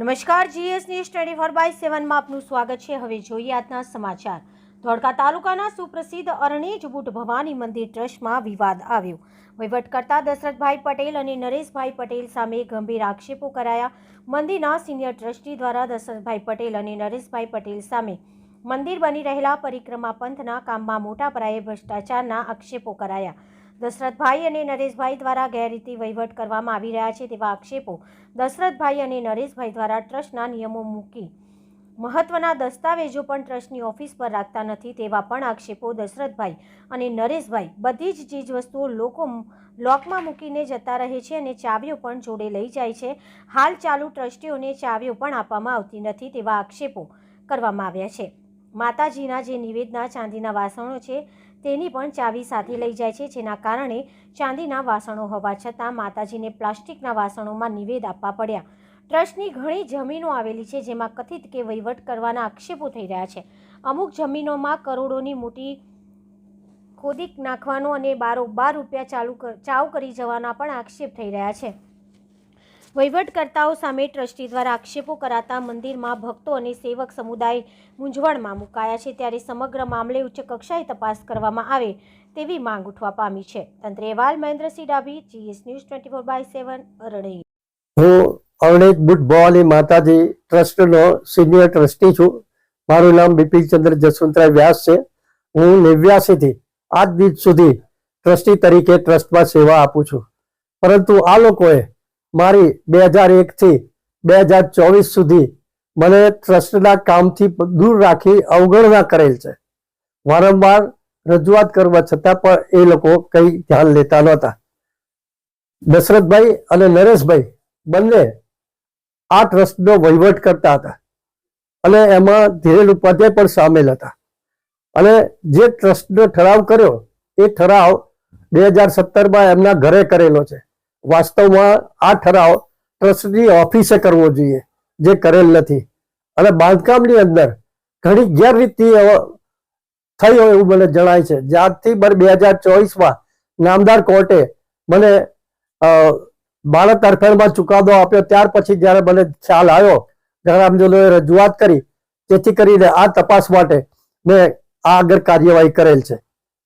નમસ્કાર, GS news twenty four by સેવનમાં આપનું સ્વાગત છે. હવે જોઈએ આજના સમાચાર. ધોળકા તાલુકાના સુપ્રસિદ્ધ અરણેજ બુટ ભવાની મંદિર ટ્રસ્ટમાં વિવાદ આવ્યો. વહીવટકર્તા દશરથભાઈ પટેલ અને નરેશભાઈ પટેલ સામે ગંભીર આક્ષેપો કરાયા. મંદિરના સિનિયર ટ્રસ્ટી દ્વારા દશરથભાઈ પટેલ અને નરેશભાઈ પટેલ સામે મંદિર બની રહેલા પરિક્રમા પંથના કામમાં મોટા પાયે ભ્રષ્ટાચારના આક્ષેપો કરાયા. દશરથભાઈ અને નરેશભાઈ દ્વારા ગેરરીતિ વહીવટ કરવામાં આવી રહ્યા છે તેવા આક્ષેપો દશરથભાઈ અને નરેશભાઈ દ્વારા ટ્રસ્ટના નિયમો મૂકી મહત્વના દસ્તાવેજો પણ ટ્રસ્ટની ઓફિસ પર રાખતા નથી તેવા પણ આક્ષેપો દશરથભાઈ અને નરેશભાઈ બધી જ ચીજવસ્તુઓ લોકો લોકમાં મૂકીને જતા રહે છે અને ચાવીઓ પણ જોડે લઈ જાય છે. હાલ ચાલુ ટ્રસ્ટીઓને ચાવીઓ પણ આપવામાં આવતી નથી તેવા આક્ષેપો કરવામાં આવ્યા છે. માતાજીના જે નિવેદના, ચાંદીના વાસણો છે તેની પણ ચાવી સાથે લઈ જાય છે, જેના કારણે ચાંદીના વાસણો હોવા છતાં માતાજીને પ્લાસ્ટિકના વાસણોમાં નિવેદ આપવા પડ્યા. ટ્રસ્ટની ઘણી જમીનો આવેલી છે, જેમાં કથિત કે વહીવટ કરવાના આક્ષેપો થઈ રહ્યા છે. અમુક જમીનોમાં કરોડોની મોટી ખોદી નાખવાનો અને બારોબાર રૂપિયા ચાલુ ચાવ કરી જવાના પણ આક્ષેપ થઈ રહ્યા છે. વહીવટકર્તાઓ સામે ટ્રસ્ટી દ્વારા આક્ષેપો કરાતા મંદિરમાં ભક્તો અને સેવક સમુદાય મૂંઝવણમાં મુકાયા છે ત્યારે સમગ્ર મામલે ઉચ્ચ કક્ષાએ તપાસ કરવામાં આવે તેવી માંગ ઉઠવા પામી છે. તંત્રે વાલ Mahendrasinh Dabhi, GS news twenty four by seven, Arani. હું અવણેજ બુટ ભવાની માતાજી ટ્રસ્ટનો સિનિયર ટ્રસ્ટી છું. મારું નામ બિપિનચંદ્ર જસવંતરાય વ્યાસ છે. હું નેવ્યાસીથી આજ દિવસ સુધી ટ્રસ્ટી તરીકે ટ્રસ્ટમાં સેવા આપું છું. પરંતુ આ લોકોએ મારી બે હજાર એકથી બે હજાર ચોવીસ સુધી મને ટ્રસ્ટના કામથી દૂર રાખી અવગણના કરેલ છે. વારંવાર રજૂઆત કરવા છતાં પણ એ લોકો કંઈ ધ્યાન લેતા નહોતા. દશરથભાઈ અને નરેશભાઈ બંને આ ટ્રસ્ટનો વહીવટ કરતા હતા અને એમાં ધીરેલ ઉપાધ્યાય પણ સામેલ હતા. અને જે ટ્રસ્ટનો ઠરાવ કર્યો, એ ઠરાવ બે હજાર સત્તરમાં એમના ઘરે કરેલો છે. વાસ્તવમાં આ ઠરાવ ટ્રસ્ટની ઓફિસે કરવો જોઈએ, જે કરેલ નથી. અને બાંધકામની અંદર ઘણી ગેરરીતિ થઈ હોય એવું મને જણાય છે. જ્યારથી મને બે હજાર ચોવીસમાં નામદાર કોર્ટે મને બાળક તરફેણમાં ચુકાદો આપ્યો. ત્યાર પછી જ્યારે મને ખ્યાલ આવ્યો, ગ્રામજનોએ રજૂઆત કરી તેથી કરીને આ તપાસ માટે મેં આગળ કાર્યવાહી કરેલ છે.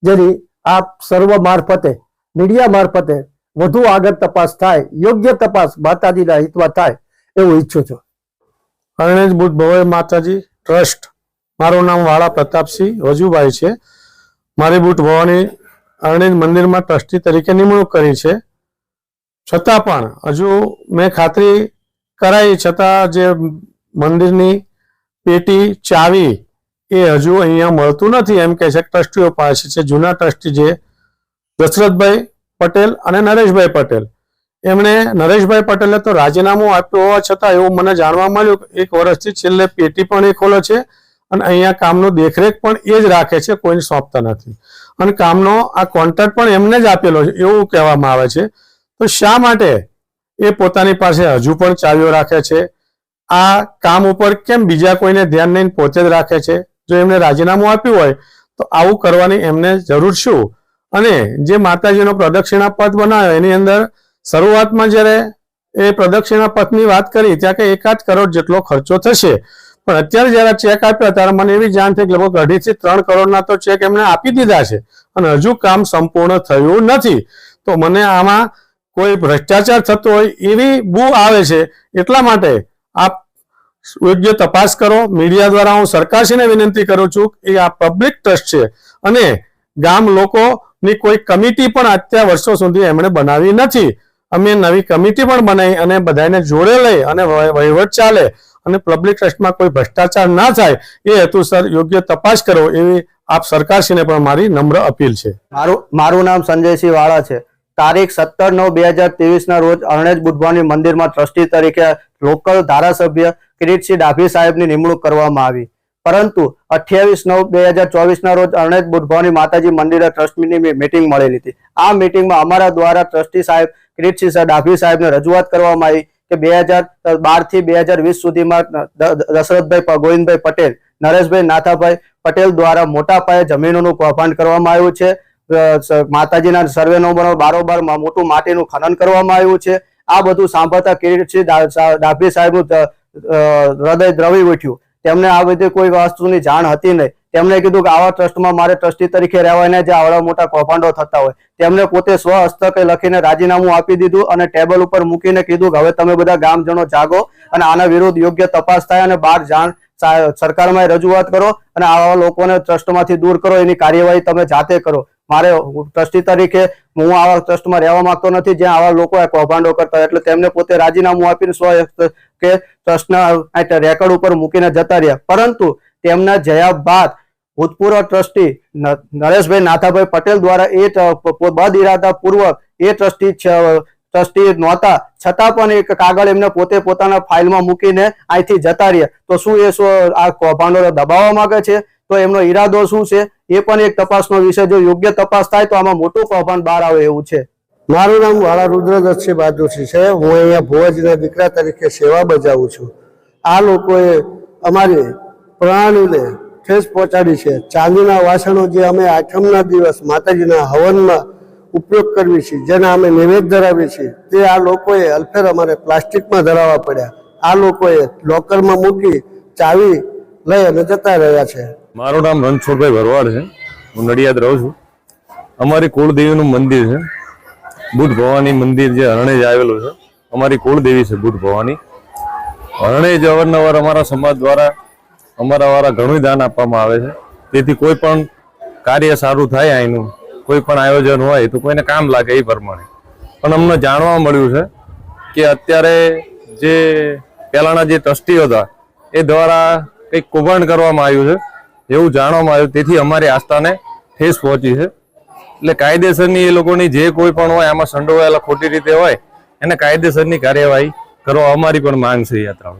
જેની આપ સર્વ મારફતે, મીડિયા મારફતે વધુ આગળ તપાસ થાય, યોગ્ય તપાસ માતાજીના હિતમાં થાય એવું ઈચ્છું છું. અરણેજ બુટ ભવાઈ માતાજી, ટ્રસ્ટ. મારું નામ વાળા પ્રતાપસિંહ વજુભાઈ છે. મારી બુટ ભવાની અરણેજ મંદિરમાં ટ્રસ્ટી તરીકે નિમણૂક કરી છે. છતાં પણ હજુ મેં ખાતરી કરાઈ, છતાં જે મંદિરની પેટી ચાવી એ હજુ અહીંયા મળતું નથી. એમ કહે છે ટ્રસ્ટીઓ પાસે છે. જૂના ટ્રસ્ટી જે દશરથભાઈ પટેલ અને નરેશભાઈ પટેલ. એમણે નરેશભાઈ પટેલે તો રાજીનામું આપ્યું હોવા છતાં એવું મને જાણવા મળ્યું કે એક વર્ષથી છેલ્લે પેટી પણ એ ખોલે છે અને અહીંયા કામનો દેખરેખ પણ એ જ રાખે છે, કોઈને સોંપતા નથી. અને કામનો આ કોન્ટ્રાક્ટ પણ એમને જ આપેલો છે, એવું કહેવામાં આવે છે. તો શા માટે એ પોતાની પાસે હજુ પણ ચાવીઓ રાખે છે? આ કામ ઉપર કેમ બીજા કોઈને ધ્યાન નહીં, પોતે જ રાખે છે? જો એમને રાજીનામું આપ્યું હોય તો આવું કરવાની એમને જરૂર શું? અને જે માતાજીનો પ્રદક્ષિણા પથ બનાવ્યો, એની અંદર શરૂઆતમાં જ્યારે એ પ્રદક્ષિણા પથની વાત કરી, ત્યાં કે એકાદ કરોડ જેટલો ખર્ચો થશે. પણ અત્યારે જ્યારે ચેક આપ્યા, ત્યારે મને એવી જાણ થઈ કે લગભગ અઢીથી ત્રણ કરોડના તો ચેક એમને આપી દીધા છે. અને હજુ કામ સંપૂર્ણ થયું નથી. તો મને આમાં કોઈ ભ્રષ્ટાચાર થતો હોય એવી બુ આવે છે, એટલા માટે આપ યોગ્ય તપાસ કરો. મીડિયા દ્વારા હું સરકારશ્રીને વિનંતી કરું છું કે આ પબ્લિક ટ્રસ્ટ છે. અને ગામ લોકોની કોઈ કમિટી પણ અત્યાર વર્ષો સુધી એમણે બનાવી નથી. અમે નવી કમિટી પણ બનાવી અને બધાને જોડે લઈ અને વહીવટ ચાલે અને પબ્લિક ટ્રસ્ટમાં કોઈ ભ્રષ્ટાચાર ના થાય એ હેતુસર યોગ્ય તપાસ કરો એવી આપ સરકારશ્રીને પણ મારી નમ્ર અપીલ છે. મારું મારું નામ સંજયસિંહ વાળા છે. તારીખ સત્તર નવ બે હજાર ના રોજ અરણેજ બુધવાની મંદિરમાં ટ્રસ્ટી તરીકે લોકલ ધારાસભ્ય કિરીટસિંહ ડાભી સાહેબની નિમણૂક કરવામાં આવી. પરંતુ અઠ્યાવીસ નવ બે હજાર ચોવીસ ના રોજ અરણેજ બુટભાવની માતાજી મંદિરે ટ્રસ્ટની મીટિંગ મળેલી હતી. આ મીટિંગમાં અમારા દ્વારા ટ્રસ્ટી સાહેબ કિરીટસિંહ ડાભી સાહેબને રજૂઆત કરવામાં આવી કે બે હજાર બારથી બે હજાર વીસ સુધીમાં દશરથભાઈ ગોવિંદભાઈ પટેલ, નરેશભાઈ નાથાભાઈ પટેલ દ્વારા મોટા પાયે જમીનોનું કૌભાંડ કરવામાં આવ્યું છે. માતાજીના સર્વે નંબરો બારોબાર મોટું માટીનું ખનન કરવામાં આવ્યું છે. આ બધું સાંભળતા કિરીટસિંહ ડાભી સાહેબનું હૃદય દ્રવી ઉઠ્યું. તેમને આ બધી કોઈ વસ્તુની જાણ હતી નહીં. તેમણે કીધું કે આવા ટ્રસ્ટમાં મારે ટ્રસ્ટી તરીકે રહેવાય જે આવડા મોટા કૌભાંડો થતા હોય. તેમણે પોતે સ્વ હસ્તકે લખીને રાજીનામું આપી દીધું અને ટેબલ ઉપર મૂકીને કીધું કે હવે તમે બધા ગામજનો જાગો અને આના વિરુદ્ધ યોગ્ય તપાસ થાય અને બહાર જાણ સરકારમાં રજૂઆત કરો અને આવા લોકોને ટ્રસ્ટમાંથી દૂર કરો. એની કાર્યવાહી તમે જાતે કરો. મારે ટ્રસ્ટી તરીકે હું આવા ટ્રસ્ટમાં રહેવા માંગતો નથી, જ્યાં આવા લોકો કૌભાંડો કરતા એટલે તેમને પોતે રાજીનામું આપીને સ્વ કે ટ્રસ્ટના રેકોર્ડ ઉપર મૂકીને જતા રહ્યા. પરંતુ તેમના જયા બાદ ભૂતપૂર્વ ટ્રસ્ટી નરેશભાઈ નાથાભાઈ પટેલ દ્વારા એ બદ ઇરાદા પૂર્વક એ ટ્રસ્ટી ટ્રસ્ટી નહોતા. છતાં પણ એક કાગળ એમને પોતે પોતાના ફાઇલમાં મૂકીને અહીંથી જતા રહ્યા. તો શું એ શું આ કૌભાંડો દબાવવા માંગે છે? તો એમનો ઈરાદો શું છે? એ પણ એક તપાસનો વિષય. જો યોગ્ય તપાસ થાય તો આમાં મોટું કૌભાંડ બહાર આવે એવું છે. મારું નામ વાળા રુદ્રદત્તસિંહ બહાદુરસિંહ છે. હું અહીંયા ભુવજના દીકરા તરીકે સેવા બજાવું છું. આ લોકોએ અમારી પ્રણાલીને ઠેસ પહોંચાડી છે. ચાંદીના વાસણો જે અમે આઠમના દિવસ માતાજીના હવનમાં ઉપયોગ કરવી છે, જેના અમે નિવેદ ધરાવીએ છીએ, તે આ લોકોએ અલફેર અમારે પ્લાસ્ટિકમાં ધરાવવા પડ્યા. આ લોકોએ લોકરમાં મૂકી ચાવી લઈ અને જતા રહ્યા છે. મારું નામ રણછોડભાઈ ભરવાડ છે. હું નડિયાદ રહું છું. અમારી કુળદેવીનું મંદિર છે. બુદ્ધ ભવાની મંદિર જે હરણેજ આવેલું છે. અમારી કુળદેવી છે બુદ્ધ ભવાની. હરણેજ અવારનવાર અમારા સમાજ દ્વારા અમારા વાળા ઘણું દાન આપવામાં આવે છે. તેથી કોઈ પણ કાર્ય સારું થાય અહીંનું કોઈ પણ આયોજન હોય તો કોઈને કામ લાગે એ પ્રમાણે. પણ અમને જાણવા મળ્યું છે કે અત્યારે જે પહેલાંના જે ટ્રસ્ટીઓ હતા, એ દ્વારા કંઈક કૌભાંડ કરવામાં આવ્યું છે. એવું જાણવામાં આવ્યું. તેથી અમારી આસ્થાને ઠેસ પહોંચી છે. એટલે કાયદેસરની એ લોકોની જે કોઈ પણ હોય, આમાં સંડોવાયેલા ખોટી રીતે હોય, એને કાયદેસરની કાર્યવાહી કરવા અમારી પણ માંગ છે યાત્રાઓ